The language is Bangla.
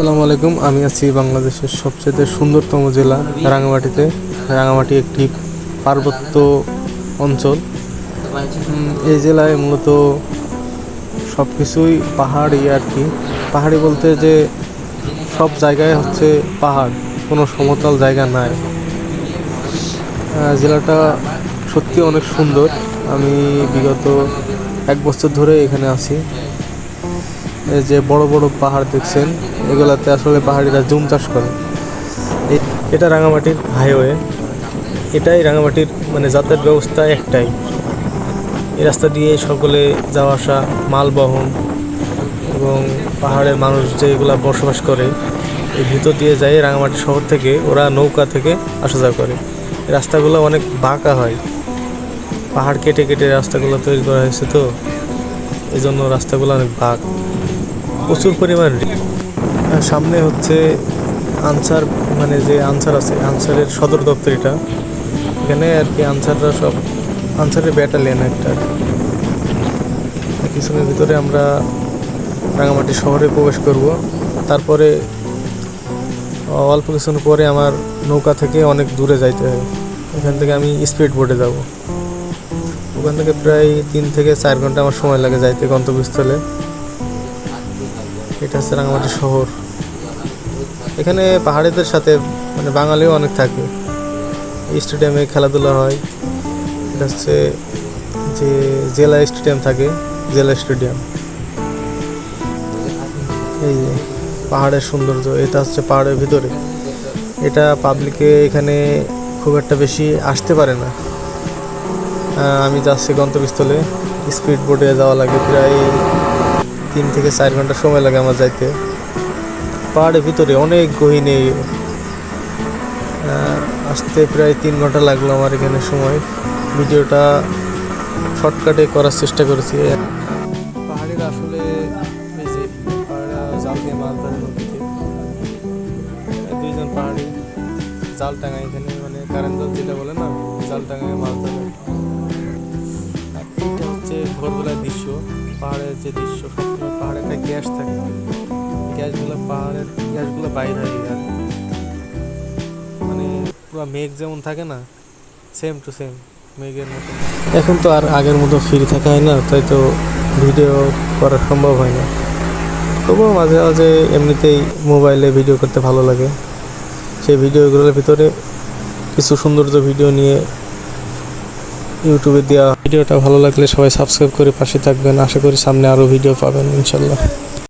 আসসালামু আলাইকুম, আমি আছি বাংলাদেশের সবচেয়ে সুন্দরতম জেলা রাঙামাটিতে রাঙামাটি একটি পার্বত্য অঞ্চল। এই জেলায় মূলত সব কিছুই পাহাড়ই আর কি। পাহাড়ি বলতে যে সব জায়গায় হচ্ছে পাহাড়, কোনো সমতল জায়গা নাই। জেলাটা সত্যি অনেক সুন্দর। আমি বিগত এক বছর ধরে এখানে আছি। এই যে বড় বড় পাহাড় দেখছেন, এগুলাতে আসলে পাহাড়িরা জুম চাষ করে। এটা রাঙামাটির হাইওয়ে এটাই রাঙামাটির মানে যাতায়াত ব্যবস্থা একটাই। এই রাস্তা দিয়ে সকলে যাওয়া আসা, মাল বহন এবং পাহাড়ের মানুষ যেগুলা বসবাস করে, এই ভিতর দিয়ে যায় রাঙামাটি শহর থেকে, ওরা নৌকা থেকে আসা যাওয়া করে। রাস্তাগুলো অনেক বাঁকা হয়। পাহাড় কেটে কেটে রাস্তাগুলো তৈরি করা হয়েছে তো। এই জন্য রাস্তাগুলো অনেক ভাগ। প্রচুর পরিমাণ সামনে হচ্ছে আনসার মানে যে আনসার আছে, আনসারের সদর দপ্তর এটা। এখানে আর কি আনসাররা সব, আনসারের ব্যাটালিয়ন একটা। কিছুক্ষণের ভিতরে আমরা রাঙামাটি শহরে প্রবেশ করব। তারপরে অল্প কিছুক্ষণ পরে আমার নৌকা থেকে অনেক দূরে যাইতে হয়। এখান থেকে আমি স্পিড বোটে যাব। ওখান থেকে প্রায় তিন থেকে চার ঘণ্টা আমার সময় লাগে যাইতে গন্তব্যস্থলে। এটা হচ্ছে রাঙামাটি শহর। এখানে পাহাড়িদের সাথে মানে বাঙালিও অনেক থাকে। স্টেডিয়ামে খেলাধুলা হয়। এটা হচ্ছে যে জেলা স্টেডিয়াম থাকে, জেলা স্টেডিয়াম। এই যে পাহাড়ের সৌন্দর্য, এটা হচ্ছে পাহাড়ের ভিতরে। এটা পাবলিকে এখানে খুব একটা বেশি আসতে পারে না। আমি যাচ্ছি গন্তব্যস্থলে। স্পিড বোটে যাওয়া লাগে প্রায় তিন থেকে চার ঘণ্টা সময় লাগে আমার যাইতে। পাহাড়ের ভিতরে অনেক গহীনে। আসতে প্রায় তিন ঘণ্টা লাগল আমার এখানে সময়। ভিডিওটা শর্টকাটে করার চেষ্টা করেছি। পাহাড়িরা আসলে জাল দিয়ে মাছ দুইজন পাহাড়ি জাল টাঙায় এখানে মানে কারেন্ট জাল যেটা বলে না, জাল টাঙায় মাছ ধরে। যে দৃশ্য সবসময় পাহাড়ে, একটা গ্যাস থাকে। গ্যাসগুলো পাহাড়ের, গ্যাসগুলো বাইরে যায়। মানে পুরো মেঘ যেমন থাকে না সেম টু সেম মেঘের মতো। এখন তো আর আগের মতো ফ্রি থাকা হয় না, তাই তো ভিডিও করা সম্ভব হয় না। তবুও মাঝে মাঝে এমনিতেই মোবাইলে ভিডিও করতে ভালো লাগে। সেই ভিডিওগুলোর ভিতরে কিছু সৌন্দর্য ভিডিও নিয়ে ইউটিউবে দেওয়া ভিডিওটা ভালো লাগলে সবাই সাবস্ক্রাইব করে পাশে থাকবেন। আশা করি সামনে আরও ভিডিও পাবেন, ইনশাল্লাহ।